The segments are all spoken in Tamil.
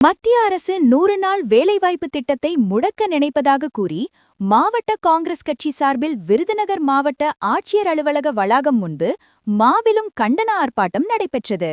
மத்திய அரசு நூறு நாள் வேலைவாய்ப்பு திட்டத்தை முடக்க நினைப்பதாக கூறி மாவட்ட காங்கிரஸ் கட்சி சார்பில் விருதுநகர் மாவட்ட ஆட்சியர் அலுவலக வளாகம் முன்பு மாவிலும் கண்டன ஆர்ப்பாட்டம் நடைபெற்றது.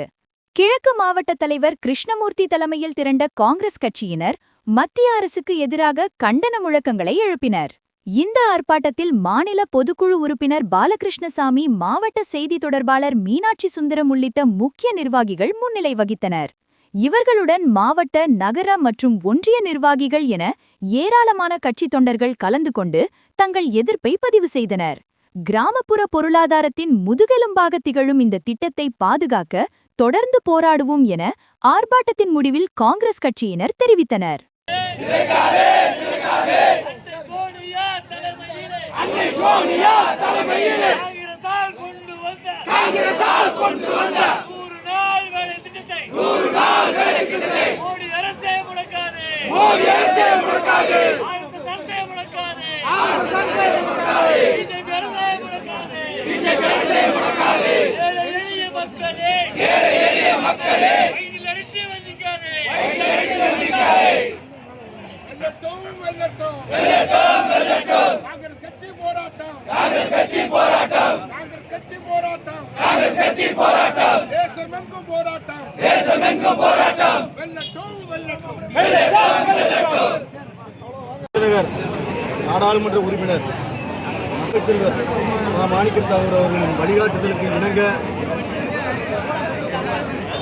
கிழக்கு மாவட்ட தலைவர் கிருஷ்ணமூர்த்தி தலைமையில் திரண்ட காங்கிரஸ் கட்சியினர் மத்திய அரசுக்கு எதிராக கண்டன முழக்கங்களை எழுப்பினர். இந்த ஆர்ப்பாட்டத்தில் மாநில பொதுக்குழு உறுப்பினர் பாலகிருஷ்ணசாமி மாவட்ட செய்தி தொடர்பாளர் மீனாட்சி சுந்தரம் உள்ளிட்ட முக்கிய நிர்வாகிகள் முன்னிலை வகித்தனர். இவர்களுடன் மாவட்ட நகர மற்றும் ஒன்றிய நிர்வாகிகள் என ஏராளமான கட்சித் தொண்டர்கள் கலந்து கொண்டு தங்கள் எதிர்ப்பை பதிவு செய்தனர். கிராமப்புற பொருளாதாரத்தின் முதுகெலும்பாக திகழும் இந்த திட்டத்தை பாதுகாக்க தொடர்ந்து போராடுவோம் என ஆர்ப்பாட்டத்தின் முடிவில் காங்கிரஸ் கட்சியினர் தெரிவித்தனர். தலைமையிலே! போராட்டம். தேசமெங்கும் போராட்டம். தேசமெங்கும் போராட்டம். வெல்லட்டும். வெல்லட்டும். விருதுநகர் நாடாளுமன்ற உறுப்பினர் மக்கச்செல்வர் மாணிக்கம் தாவூர் அவர்களின் வழிகாட்டுதலுக்கு இணங்க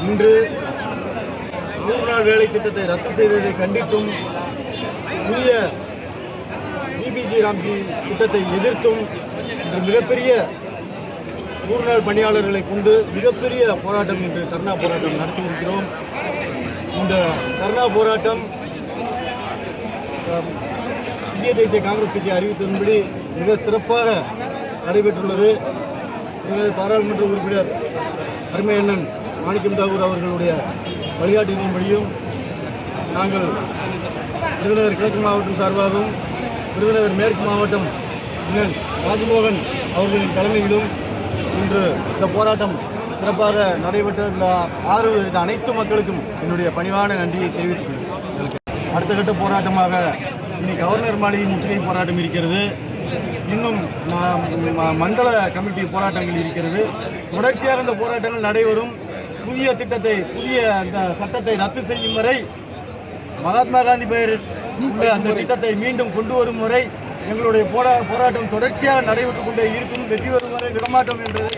இன்று நூறு நாள் வேலை திட்டத்தை ரத்து செய்ததை கண்டித்தும் புதிய பிபிஜி ராம்ஜி திட்டத்தை எதிர்த்தும் இன்று மிகப்பெரிய நூறு நாள் பணியாளர்களை கொண்டு மிகப்பெரிய போராட்டம் இன்று தர்ணா போராட்டம் நடத்தியிருக்கிறோம். இந்த தர்ணா போராட்டம் ஐக்கிய தேசிய காங்கிரஸ் கட்சி அறிவித்ததன்படி மிக சிறப்பாக நடைபெற்றுள்ளது. பாராளுமன்ற உறுப்பினர் அருமை அண்ணன் மாணிக்கம் தாகூர் அவர்களுடைய வழிகாட்டுதலின்படியும் நாங்கள் விருதுநகர் கிழக்கு மாவட்டம் சார்பாகவும் விருதுநகர் மேற்கு மாவட்டம் அண்ணன் ராஜமோகன் அவர்களின் தலைமையிலும் இன்று இந்த போராட்டம் சிறப்பாக நடைபெற்ற இந்த ஆதரவு அனைத்து மக்களுக்கும் என்னுடைய பணிவான நன்றியை தெரிவித்துக் கொள்கிறேன். அடுத்த கட்ட போராட்டமாக இன்னைக்கு கவர்னர் மாளிகை முற்றுகை போராட்டம் இருக்கிறது. இன்னும் மண்டல கமிட்டி போராட்டங்கள் இருக்கிறது. தொடர்ச்சியாக இந்த போராட்டங்கள் நடைபெறும். புதிய திட்டத்தை புதிய அந்த சட்டத்தை ரத்து செய்யும் வரை மகாத்மா காந்தி பெயர் உள்ள அந்த திட்டத்தை மீண்டும் கொண்டு வரும் வரை எங்களுடைய போரா போராட்டம் தொடர்ச்சியாக நடைபெற்றுக் கொண்டே இருக்கும். வெற்றி வரும் வரை விடமாட்டோம் என்றது